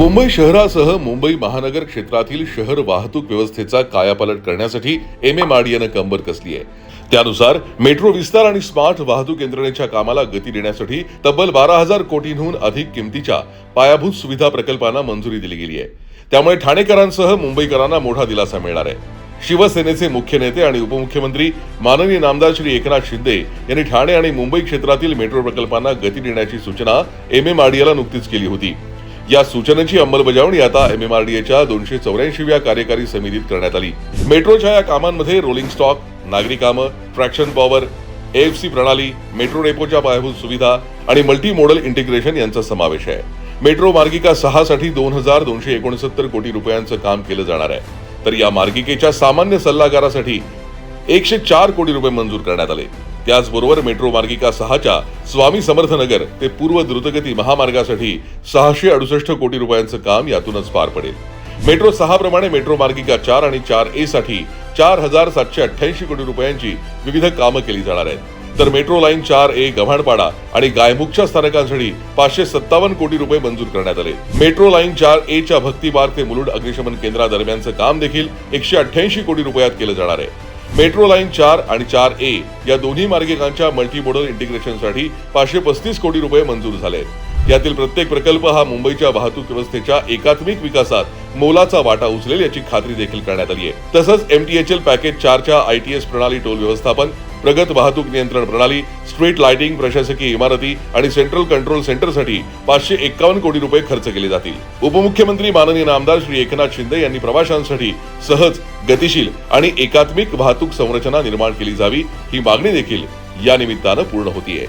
मुंबई शहरासह मुंबई महानगर क्षेत्रातील शहर वाहतूक व्यवस्थेचा कायापालट करण्यासाठी एम एम आर कंबर कसली आहे? त्यानुसार मेट्रो विस्तार आणि स्मार्ट वाहतूक यंत्रणेच्या कामाला गती देण्यासाठी तब्बल बारा हजार कोटींहून अधिक किमतीच्या पायाभूत सुविधा प्रकल्पांना मंजुरी दिली गेली आहे. त्यामुळे ठाणेकरांसह मुंबईकरांना मोठा दिलासा मिळणार आहे. शिवसेनेचे मुख्य नेते आणि उपमुख्यमंत्री माननीय नामदार श्री एकनाथ शिंदे यांनी ठाणे आणि मुंबई क्षेत्रातील मेट्रो प्रकल्पांना गती देण्याची सूचना एम एम ला नुकतीच केली होती. या सूचनेची अंमलबजावणी आता एम एम आर डी एच्या दोनशे चौऱ्याऐंशीव्या कार्यकारी समितीत करण्यात आली. मेट्रोच्या या कामांमध्ये रोलिंग स्टॉक नागरी कामं ट्रॅक्शन पॉवर एएफसी प्रणाली मेट्रो डेपोच्या पायाभूत सुविधा आणि मल्टी मॉडल इंटिग्रेशन यांचा समावेश आहे. मेट्रो मार्गिका सहा साठी दोन हजार दोनशे एकोणसत्तर कोटी रुपयांचं काम केलं जाणार आहे. तर या मार्गिकेच्या सामान्य सल्लागारासाठी एकशे चार कोटी रुपये मंजूर करण्यात आले. त्याचबरोबर मेट्रो मार्गिका सहाच्या स्वामी समर्थ नगर ते पूर्व द्रुतगती महामार्गासाठी सहाशे अडुसष्ट कोटी रुपयांचं काम यातूनच पार पडेल. मेट्रो सहा प्रमाणे मेट्रो मार्गिका चार आणि चार ए साठी चार हजार सातशे अठ्ठ्याऐंशी कोटी रुपयांची विविध कामं केली जाणार आहेत. तर मेट्रो लाईन चार ए गव्हाणपाडा आणि गायमुखच्या स्थानकांसाठी पाचशे सत्तावन्न कोटी रुपये मंजूर करण्यात आले. मेट्रो लाईन चार ए च्या भक्तीबाग ते मुलुंड अग्निशमन केंद्रादरम्यानचं काम देखील एकशे अठ्ठ्याऐंशी कोटी रुपयात केलं जाणार आहे. मेट्रो लाईन चार आणि चार ए या दोन्ही मार्गिकांच्या मल्टीमोडल इंटिग्रेशनसाठी पाचशे पस्तीस कोटी रुपये मंजूर झाले यातील प्रत्येक प्रकल्प हा मुंबईच्या वाहतूक व्यवस्थेच्या एकात्मिक विकासात मोलाचा वाटा उचलेल याची खात्री देखील करण्यात आली आहे. तसंच एमटीएचएल पॅकेज चारच्या आयटीएस प्रणाली टोल व्यवस्थापन प्रगत वाहतूक नियंत्रण प्रणाली स्ट्रीट लाइटिंग प्रशासकीय इमारती आणि सेंट्रल कंट्रोल सेंटरसाठी पाचशे एक्कावन्न कोटी रुपये खर्च केले जातील. उपमुख्यमंत्री माननीय आमदार श्री एकनाथ शिंदे यांनी प्रवाशांसाठी सहज गतिशील आणि एकात्मिक वाहतूक संरचना निर्माण केली जावी ही मागणी देखील या निमित्तानं पूर्ण होतीये.